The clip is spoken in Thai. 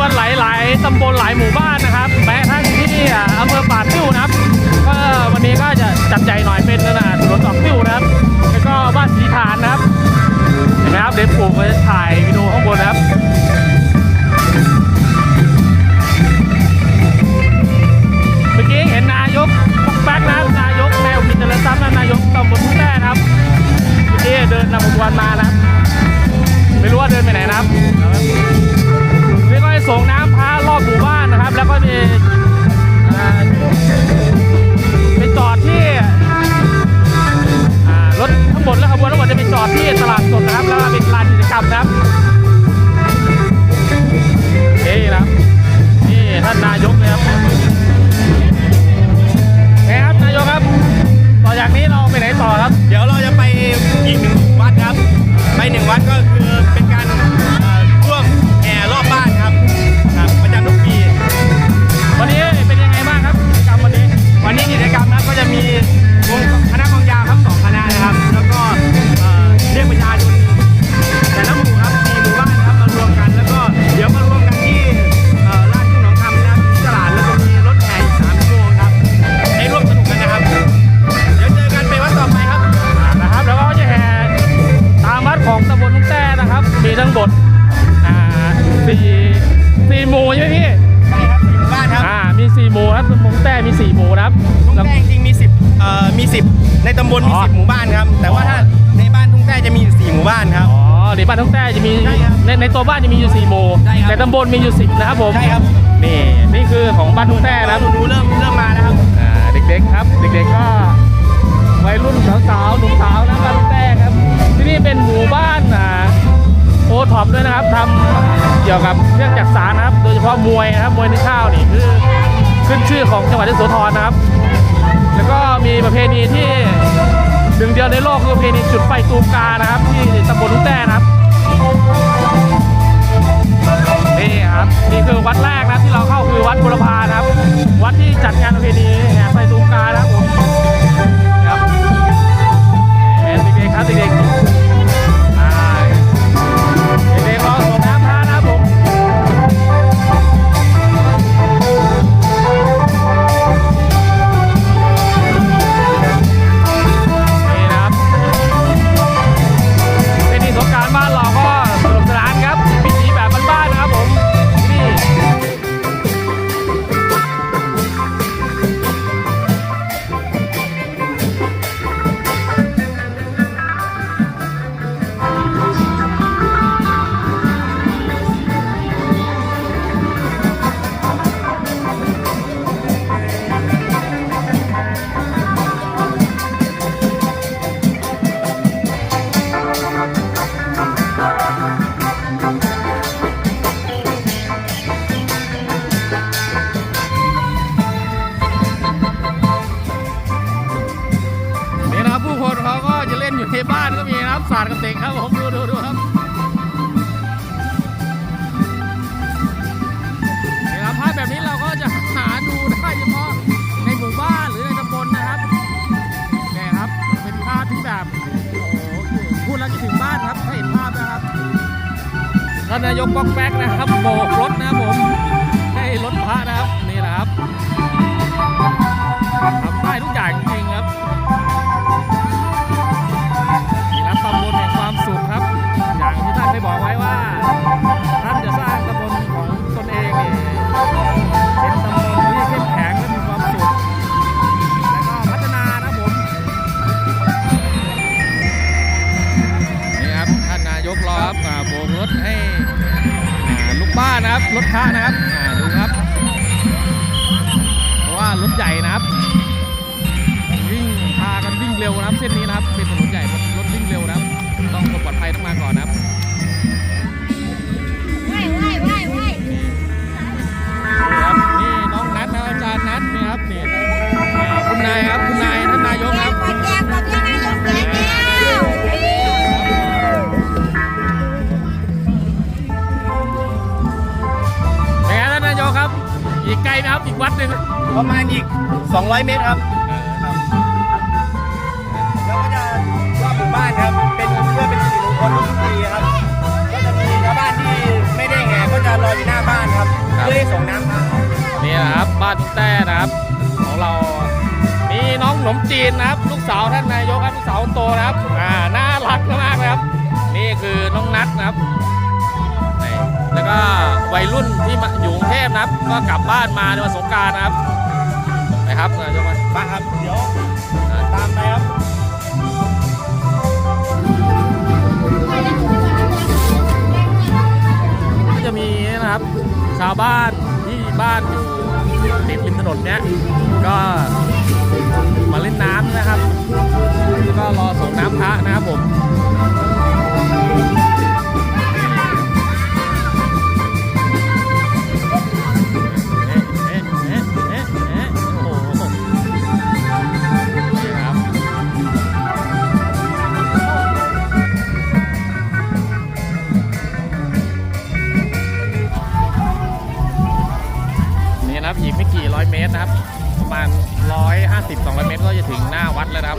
วันหลายหลายๆตำบลหลายหมู่บ้านนะครับแม้ทั่งที่อำเภอป่าติ้วนะครับก็วันนี้ก็จะจัดใหญ่หน่อยเป็นนะถนนดอกติ้วนะครับ แล้วก็บ้านสีฐานนะครับเห็นไหมครับเดี๋ยวปู่ก็จะถ่ายวิดีโอข้างบนนะครับเมื่อกี้เห็นนายกปักแป๊กนะครับนายกแนวกินเจริญทรัพย์นะนายกตำบลทุ่งแต้นะครับเมื่อกี้เดินนำขบวนมานะครับไม่รู้ว่าเดินไปไหนนะครับ ส่งน้ำพารอบหมู่บ้านนะครับ แล้วก็มีไปจอดที่รถทั้งหมดและขบวนทั้งหมดจะไปจอดที่ตลาดสดนะครับ แล้วก็เป็นลานกิจกรรมนะครับนี่นะครับนี่ท่านนายกนะครับไงครับนายกครับ ต่อจากนี้เราไปไหนต่อครับ เดี๋ยวเราจะไปอีกหนึ่งวัดครับ ไปหนึ่งวัดก็คือ 4 หมู่นครับทุ่งแล้วต้จริงมี10เอ่อมี 10 ในตำบลมี อ๋อ10 หมู่บ้านครับ แต่ว่าถ้าในบ้านทุ่งแต้จะมีอยู่4หมู่บ้านครับ อ๋อในบ้านทุ่งแต้จะมีในในตัวบ้านจะมีอยู่4หมู่ใช่ครัตำบลมีอยู่10นะครับผมใช่ครับนี่นี่คือของบ้านทุ่งแต้นะครับ หนูเริ่มเริ่มมาแล้วครับ อ่าเด็กๆครับ เด็กๆก็วัยรุ่นสาวๆหนุ่มสาวนะบ้านทุ่งแต้ครับ ที่นี่เป็นหมู่บ้านอ่าโอท็อปด้วยนะครับทำเกี่ยวกับเครื่องจักสารนะครับ โดยเฉพาะมวยนะครับมวยนึ่งข้าวนี่คือ ขึ้นชื่อของจังหวัดยโสธรนะครับ แล้วก็มีประเพณีที่หนึ่งเดียวในโลกคือประเพณีจุดไฟตูมกานะครับ ที่ตำบลทุ่งแต้นะครับนี่ครับนี่คือวัดแรกนะที่เราเข้าคือวัดบุรพานะครับ วัดที่จัดงานประเพณีแห่ไฟตูมกานะครับผม ในบ้านก็มีนะครับสาดกับเด็กครับผมดูดูดูครับนี่นะครับภาพแบบนี้เราก็จะหาดูได้เฉพาะในหมู่บ้านหรือในตำบลนะครับนี่ครับ เป็นภาพที่แบบโอ้โหพูดแล้วจะถึงบ้านครับถ้าเห็นภาพนะครับท่านนายกบอกแป๊กนะครับโบกรถนะครับผมให้รถพระนะครับนี่นะครับ ลดครับรถค้านะครับ ประมาณอีก 200 เมตรครับแล้วก็จะรอบหมู่บ้านครับ เป็นเพื่อเป็นสิริมงคลทุกปีครับ ก็จะมีชาวบ้านที่ไม่ได้แห่ก็จะรออยู่หน้าบ้านครับพื่อที่ส่งน้ำครับนี่นะครับบ้านแต้นะครับ ของเรา มีน้องขนมจีนนะครับ ลูกสาวท่านนายกครับลูกสาวคนโตนะครับอ่าน่ารักมากนะครับ นี่คือน้องนัทนะครับนี่แล้วก็วัยรุ่นที่มาอยู่กรุงเทพนะครับ ก็กลับบ้านมาในวันสงกรารนะครับนะ ครับนายกมามาครับเดี๋ยวตามไปครับก็จะมีนะครับ ชาวบ้านที่บ้านอยู่ติดริมถนนเนี้ยก็มาเล่นน้ำนะครับแล้วก็รอส่งน้ำพระนะครับผม 250 200 เมตรก็จะถึงหน้าวัดแล้วครับ